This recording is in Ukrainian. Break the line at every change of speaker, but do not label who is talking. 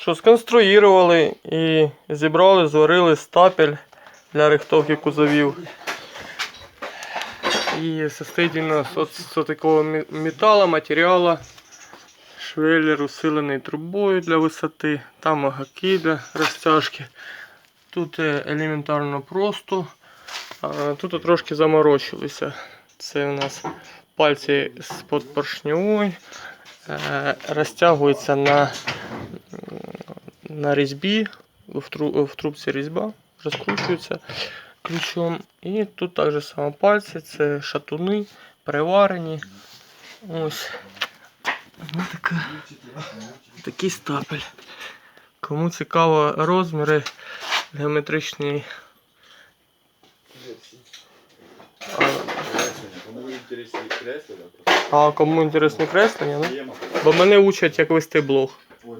що сконструювали і зібрали, зварили стапель для рихтовки кузовів. І состоїть у нас такого металу, матеріалу. Швеллер усилений трубою для висоти, там агаки для розтяжки. Тут е, елементарно просто. Тут трошки заморочилися. Це у нас пальці з-под поршньової. Е, розтягується на, на різьбі, в, тру, в трубці різьба, розкручується ключом. І тут так же само пальці, це шатуни, приварені. Ось. Ну, така, такий стапель. Кому цікаво розміри геометричні. А,
Кому інтересні креслення.
а кому інтересні креслення, бо мене учать, як вести блог.
Ну